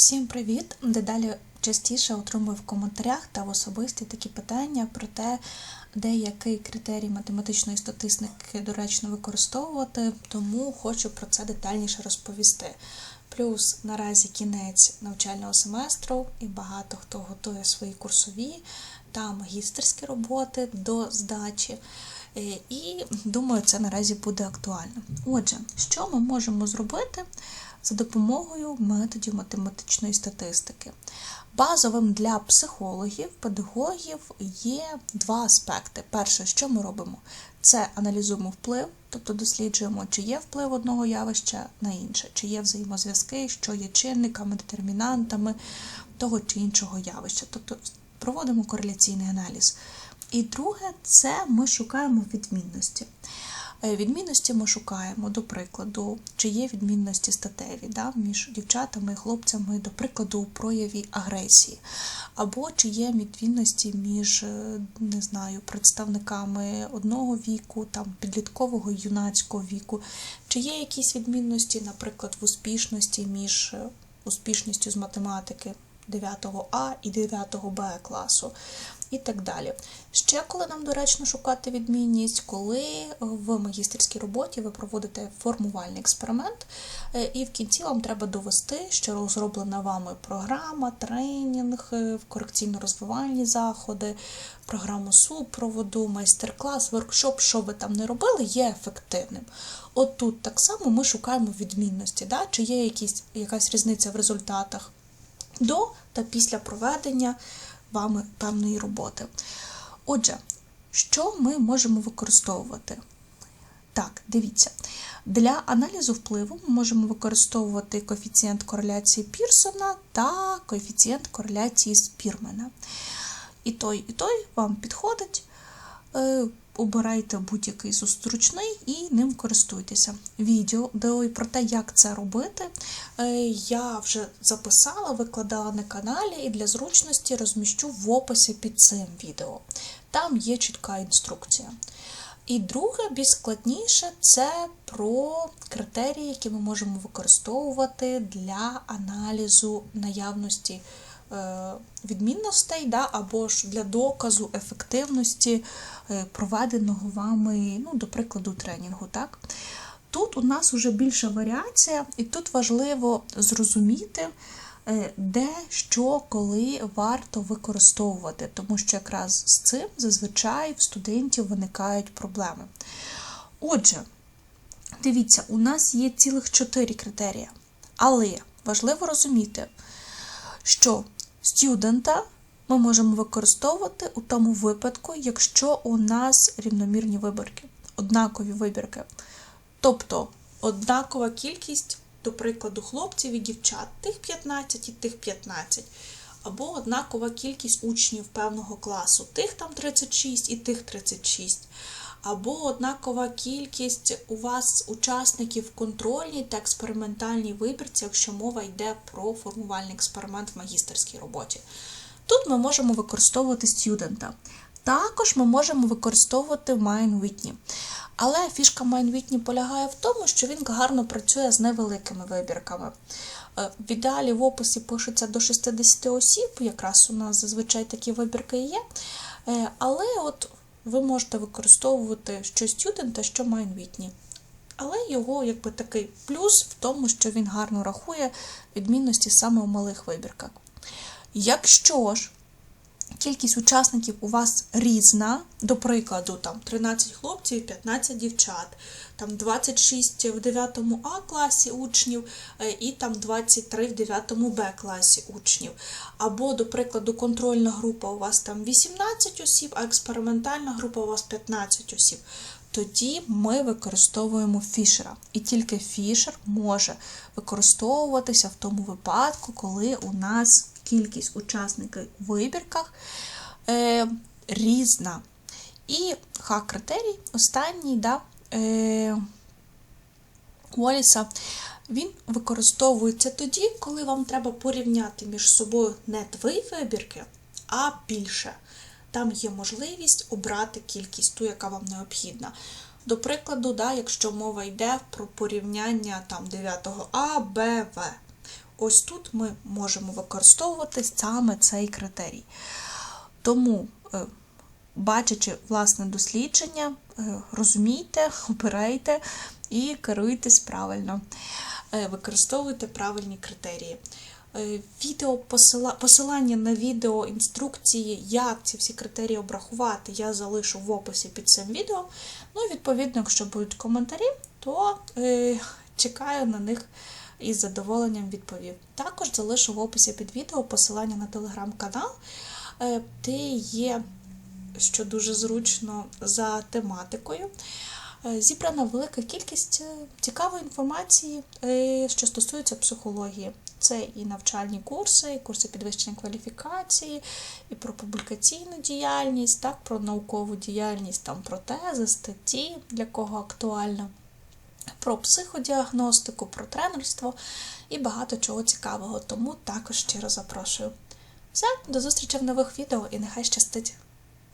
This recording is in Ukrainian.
Всім привіт! Дедалі частіше отримую в коментарях та в особисті такі питання про те, де який критерій математичної статистики доречно використовувати, тому хочу про це детальніше розповісти. Плюс наразі кінець навчального семестру, і багато хто готує свої курсові та магістерські роботи до здачі. Е, І думаю, це наразі буде актуально. Отже, що ми можемо зробити за допомогою методів математичної статистики? Базовим для психологів, педагогів є два аспекти. Перше, що ми робимо? Це аналізуємо вплив, тобто досліджуємо, чи є вплив одного явища на інше, чи є взаємозв'язки, що є чинниками, детермінантами того чи іншого явища. Тобто проводимо кореляційний аналіз. І друге, це ми шукаємо відмінності. Е, Відмінності ми шукаємо, до прикладу, чи є відмінності статеві да, між дівчатами і хлопцями, до прикладу, у прояві агресії, або чи є відмінності між е, не знаю, представниками одного віку, там підліткового юнацького віку, чи є якісь відмінності, наприклад, в успішності між е, успішністю з математики 9 А і 9 Б класу і так далі. Ще коли нам доречно шукати відмінність, коли в магістерській роботі ви проводите формувальний експеримент, е, і в кінці вам треба довести, що розроблена вами програма, тренінг, е, корекційно-розвивальні заходи, програма супроводу, майстер-клас, воркшоп, що ви там не робили, є ефективним. От тут так само ми шукаємо відмінності, да? чи є якісь, якась різниця в результатах до та після проведення вами певної роботи. Отже, що ми можемо використовувати? Так, дивіться. Для аналізу впливу ми можемо використовувати коефіцієнт кореляції Пірсона та коефіцієнт кореляції Спірмена. І той, і той вам підходить. Обирайте будь-який зустрічний і ним користуйтеся. Відео де про те, як це робити, е, я вже записала, викладала на каналі і для зручності розміщу в описі під цим відео. Там є чітка інструкція. І друге, більш складніше, це про критерії, які ми можемо використовувати для аналізу наявності відмінностей, да, або ж для доказу ефективності е, проведеного вами, ну, до прикладу, тренінгу. Так? Тут у нас вже більша варіація, і тут важливо зрозуміти, е, де, що, коли варто використовувати, тому що якраз з цим зазвичай в студентів виникають проблеми. Отже, дивіться, у нас є цілих чотири критерії, але важливо розуміти, що студента ми можемо використовувати у тому випадку, якщо у нас рівномірні вибірки, однакові вибірки. Тобто однакова кількість, до прикладу, хлопців і дівчат, тих 15 і тих 15. Або однакова кількість учнів певного класу, тих там 36 і тих 36. Або однакова кількість у вас учасників контрольній та експериментальній вибірці, якщо мова йде про формувальний експеримент в магістерській роботі. Тут ми можемо використовувати студента. Також ми можемо використовувати Mine Whitney. Але фішка Mine Whitney полягає в тому, що він гарно працює з невеликими вибірками. Е, В ідеалі в описі пишеться до 60 осіб, якраз у нас зазвичай такі вибірки є. Е, Але от ви можете використовувати що студента, що MindWitney. Але його якби такий плюс в тому, що він гарно рахує відмінності саме у малих вибірках. Якщо ж кількість учасників у вас різна, до прикладу, там 13 хлопців 15 дівчат, там 26 в 9 А класі учнів е, і там 23 в 9 Б класі учнів. Або, до прикладу, контрольна група у вас там 18 осіб, а експериментальна група у вас 15 осіб. Тоді ми використовуємо фішера. І тільки фішер може використовуватися в тому випадку, коли у нас кількість учасників у вибірках е, різна. І хак-критерій, останній, да, е, Уоліса, він використовується тоді, коли вам треба порівняти між собою не дві вибірки, а більше. Там є можливість обрати кількість ту, яка вам необхідна. До прикладу, да, якщо мова йде про порівняння там 9 А, Б, В. ось тут ми можемо використовувати саме цей критерій. Тому, е, бачачи власне дослідження, е, розумійте, обирайте і керуйтесь правильно, Е, використовуйте правильні критерії. Е, Відео посила- посилання на відео інструкції, як ці всі критерії обрахувати, я залишу в описі під цим відео. Ну, і відповідно, якщо будуть коментарі, то е, чекаю на них із задоволенням відповів. Також залишу в описі під відео посилання на телеграм-канал, е, де є, що дуже зручно за тематикою. Зібрана велика кількість цікавої інформації, що стосується психології. Це і навчальні курси, і курси підвищення кваліфікації, і про публікаційну діяльність, так, про наукову діяльність, там про тези, статті, для кого актуально, про психодіагностику, про тренерство і багато чого цікавого. Тому також щиро запрошую. Все, до зустрічі в нових відео і нехай щастить!